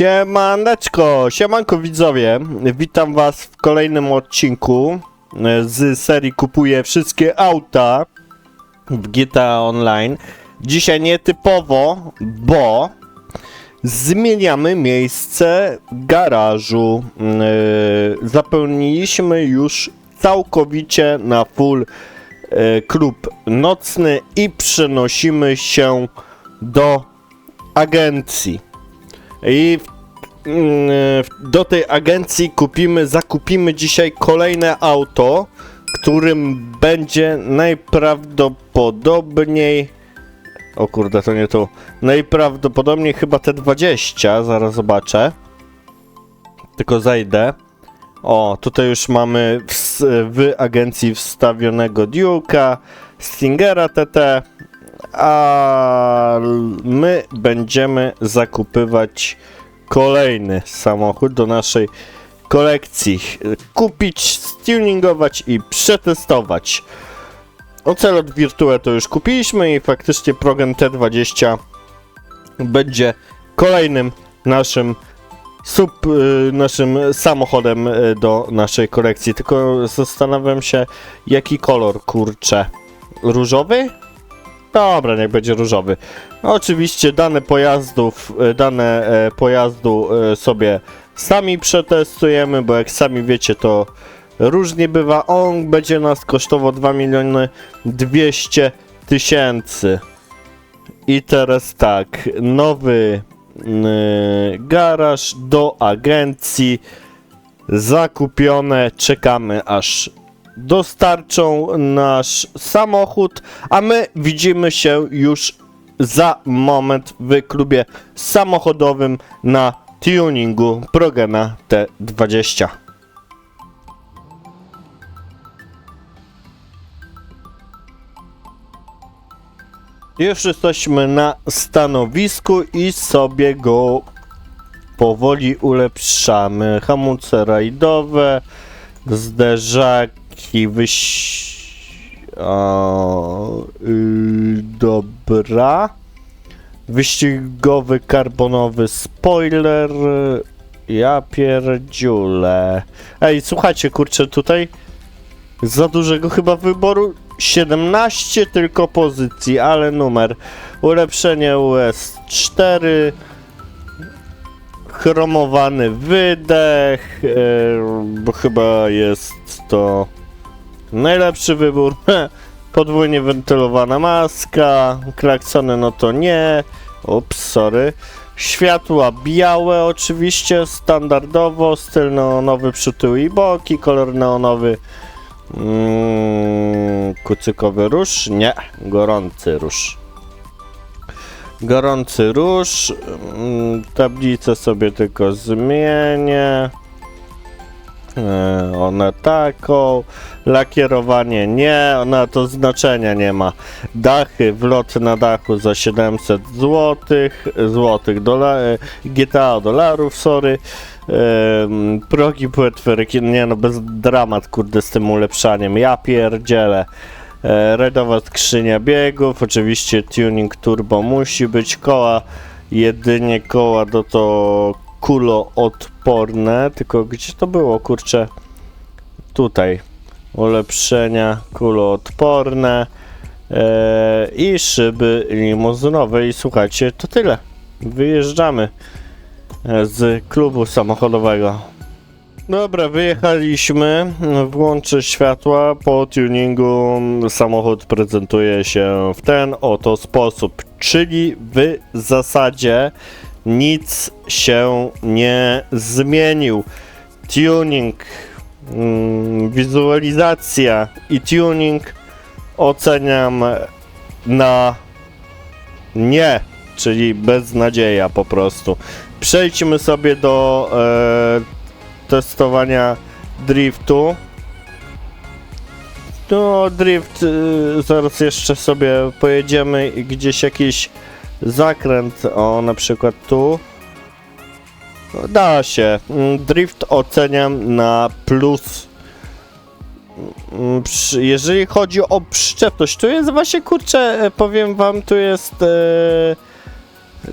Siemaneczko, siemanko widzowie, witam was w kolejnym odcinku z serii Kupuję wszystkie auta w GTA Online. Dzisiaj nietypowo, bo zmieniamy miejsce garażu. E, Zapełniliśmy już całkowicie na full e, klub nocny i przenosimy się do agencji. I mm, do tej agencji kupimy, zakupimy dzisiaj kolejne auto, którym będzie najprawdopodobniej. O kurde, to nie tu. Najprawdopodobniej chyba te 20, zaraz zobaczę. Tylko zajdę. O, tutaj już mamy w, w agencji wstawionego Duke'a, Stingera TT, a my będziemy zakupywać kolejny samochód do naszej kolekcji. Kupić, stuningować i przetestować. Ocelot Virtue to już kupiliśmy i faktycznie Progen T20 będzie kolejnym naszym sub, y, naszym samochodem y, do naszej kolekcji. Tylko zastanawiam się, jaki kolor kurczę. Różowy? Dobra, niech będzie różowy. No, oczywiście dane pojazdów, e, dane e, pojazdu e, sobie sami przetestujemy, bo jak sami wiecie, to różnie bywa. On będzie nas kosztował 2 miliony 200 tysięcy. I teraz tak, nowy mm, garaż do agencji zakupione, czekamy aż dostarczą nasz samochód, a my widzimy się już za moment w klubie samochodowym na tuningu Progena T20. Już jesteśmy na stanowisku i sobie go powoli ulepszamy. Hamulce rajdowe, zderzaki, wyś... O, yy, dobra. Wyścigowy karbonowy spoiler. Ja pierdziule. Ej, słuchajcie, kurczę, tutaj za dużego chyba wyboru. 17 tylko pozycji, ale numer. Ulepszenie US 4 chromowany wydech, bo chyba jest to najlepszy wybór. Podwójnie wentylowana maska, klaksony no to nie. Ups, sorry. Światła białe oczywiście, standardowo, styl neonowy przy i boki, kolor neonowy. Mm, kucykowy róż? Nie, gorący róż. Gorący róż. mm, Tablicę sobie tylko zmienię. E, Ona taką. Lakierowanie nie, ona to znaczenia nie ma. Dachy, wlot na dachu za 700 zł, złotych dola, e, GTA dolarów, sorry. Em, progi płetweryki, nie no, bez dramat, kurde, z tym ulepszaniem. Ja pierdzielę. E, Redowa skrzynia biegów, oczywiście tuning turbo musi być, koła, jedynie koła do to kuloodporne, tylko gdzie to było, kurczę? Tutaj, ulepszenia kuloodporne e, i szyby limuzynowe i słuchajcie, to tyle. Wyjeżdżamy e, z klubu samochodowego. Dobra, wyjechaliśmy. Włączę światła. Po tuningu samochód prezentuje się w ten oto sposób. Czyli w zasadzie nic się nie zmienił. Tuning, mm, wizualizacja i tuning oceniam na nie, czyli beznadzieja po prostu. Przejdźmy sobie do e, testowania driftu. No, drift, y, zaraz jeszcze sobie pojedziemy i gdzieś jakiś zakręt, o na przykład tu. Da się. Mm, Drift oceniam na plus. Mm, Jeżeli chodzi o przyczepność, to jest właśnie kurczę, e, powiem wam, tu jest. E,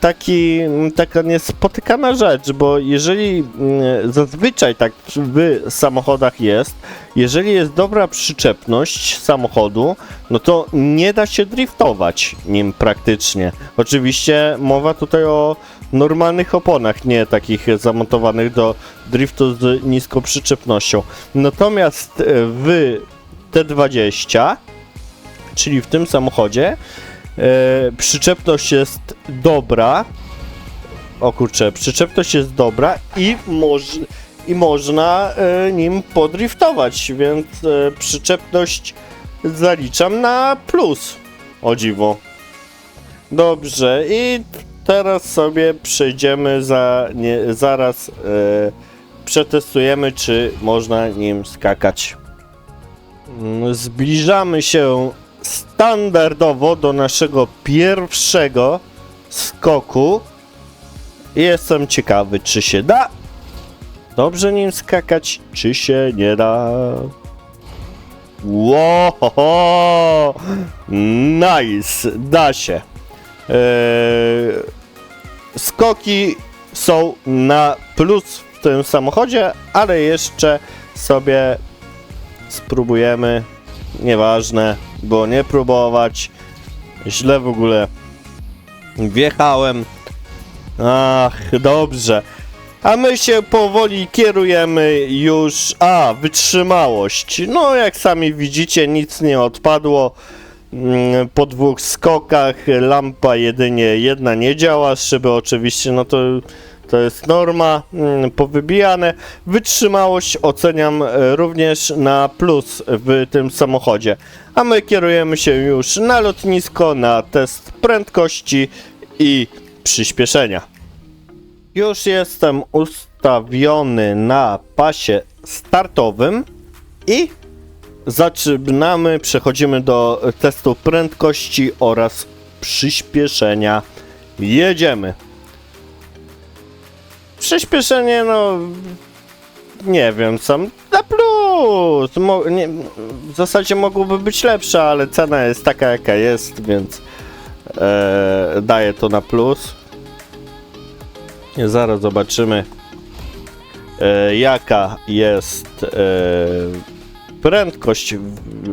taki, taka niespotykana rzecz, bo jeżeli mm, zazwyczaj tak w samochodach jest, jeżeli jest dobra przyczepność samochodu, no to nie da się driftować nim praktycznie. Oczywiście mowa tutaj o normalnych oponach, nie takich zamontowanych do driftu z niską przyczepnością. Natomiast w T20, czyli w tym samochodzie, przyczepność jest dobra. O kurczę, przyczepność jest dobra i, moż, i można e, nim podriftować, więc e, przyczepność zaliczam na plus. O dziwo. Dobrze, i teraz sobie przejdziemy za nie, zaraz e, przetestujemy, czy można nim skakać. Mm, Zbliżamy się standardowo do naszego pierwszego skoku. Jestem ciekawy, czy się da dobrze nim skakać, czy się nie da. Wow, nice, da się. Eee, skoki są na plus w tym samochodzie, ale jeszcze sobie spróbujemy. Nieważne, bo nie próbować. Źle w ogóle wjechałem. Ach, dobrze. A my się powoli kierujemy już. A, wytrzymałość. No, jak sami widzicie, nic nie odpadło. Mm, Po dwóch skokach lampa jedynie jedna nie działa, szyby oczywiście, no to, to jest norma, mm, powybijane. Wytrzymałość oceniam e, również na plus w tym samochodzie. A my kierujemy się już na lotnisko, na test prędkości i przyspieszenia. Już jestem ustawiony na pasie startowym i zaczynamy, przechodzimy do testu prędkości oraz przyspieszenia. Jedziemy. Przyspieszenie, no nie wiem, sam na plus. Mo, nie, w zasadzie mogłoby być lepsze, ale cena jest taka jaka jest, więc e, daję to na plus. Zaraz zobaczymy, e, jaka jest e, prędkość,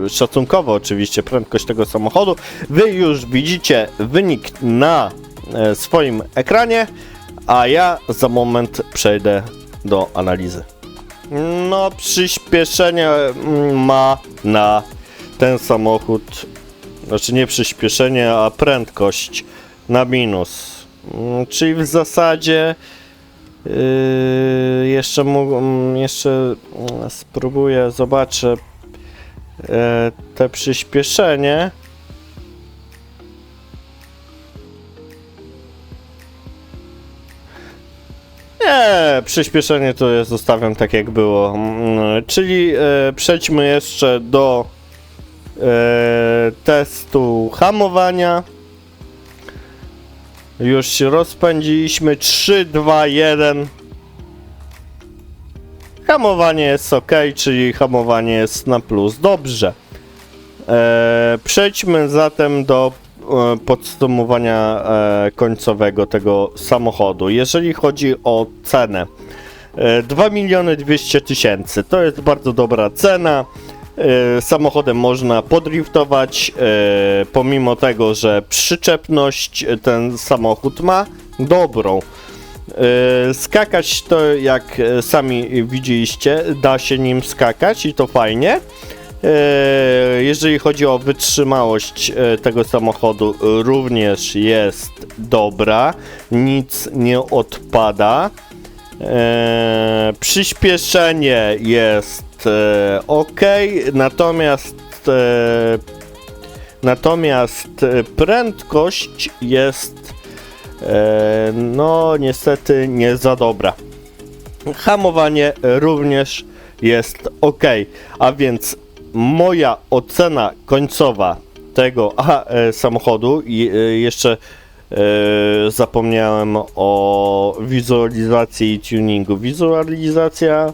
szacunkowo oczywiście, prędkość tego samochodu. Wy już widzicie wynik na e, swoim ekranie, a ja za moment przejdę do analizy. No, przyspieszenie mm, ma na ten samochód, znaczy nie przyspieszenie, a prędkość na minus. Mm, Czyli w zasadzie yy, jeszcze, mm, jeszcze spróbuję, zobaczę e, te przyspieszenie. Nie, przyspieszenie to jest zostawiam tak jak było. Mm, Czyli e, przejdźmy jeszcze do e, testu hamowania. Już się rozpędziliśmy. 3, 2, 1. Hamowanie jest ok, czyli hamowanie jest na plus. Dobrze. E, przejdźmy zatem do podsumowania e, końcowego tego samochodu. Jeżeli chodzi o cenę, e, 2 miliony 200 tysięcy to jest bardzo dobra cena. E, Samochodem można podriftować, e, pomimo tego, że przyczepność ten samochód ma dobrą. E, Skakać to jak e, sami widzieliście, da się nim skakać i to fajnie. E, Jeżeli chodzi o wytrzymałość e, tego samochodu, również jest dobra, nic nie odpada. E, przyspieszenie jest ok, natomiast natomiast prędkość jest no niestety nie za dobra. Hamowanie również jest ok, a więc moja ocena końcowa tego e, samochodu i e, jeszcze e, zapomniałem o wizualizacji i tuningu. Wizualizacja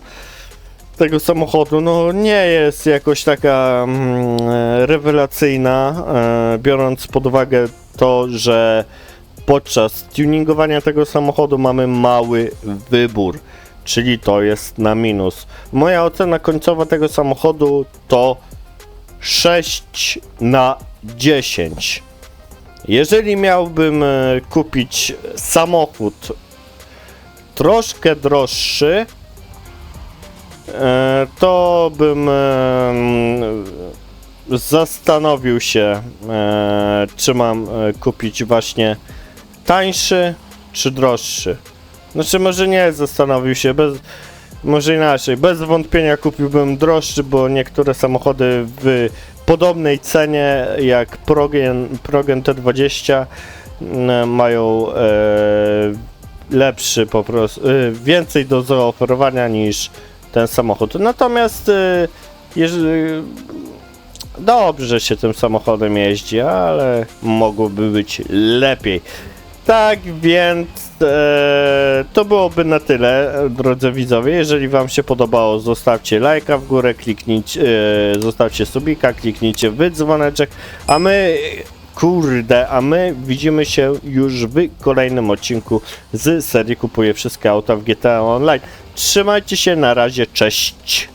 tego samochodu no nie jest jakoś taka mm, rewelacyjna, biorąc pod uwagę to, że podczas tuningowania tego samochodu mamy mały wybór, czyli to jest na minus. Moja ocena końcowa tego samochodu to 6 na 10. Jeżeli miałbym e, kupić samochód troszkę droższy, e, to bym e, mm, zastanowił się, czy mam kupić właśnie tańszy czy droższy. Znaczy, może nie zastanowił się, bez, może inaczej. Bez wątpienia kupiłbym droższy, bo niektóre samochody w podobnej cenie jak Progen, Progen T20 mm, mają e, lepszy po prostu, e, więcej do zaoferowania niż ten samochód. Natomiast e, jeżeli dobrze się tym samochodem jeździ, ale mogłoby być lepiej. Tak więc e, to byłoby na tyle, drodzy widzowie. Jeżeli Wam się podobało, zostawcie lajka w górę, kliknijcie, e, zostawcie subika, kliknijcie w dzwoneczek, a my, kurde, a my widzimy się już w kolejnym odcinku z serii Kupuję Wszystkie Auta w GTA Online. Trzymajcie się, na razie, cześć!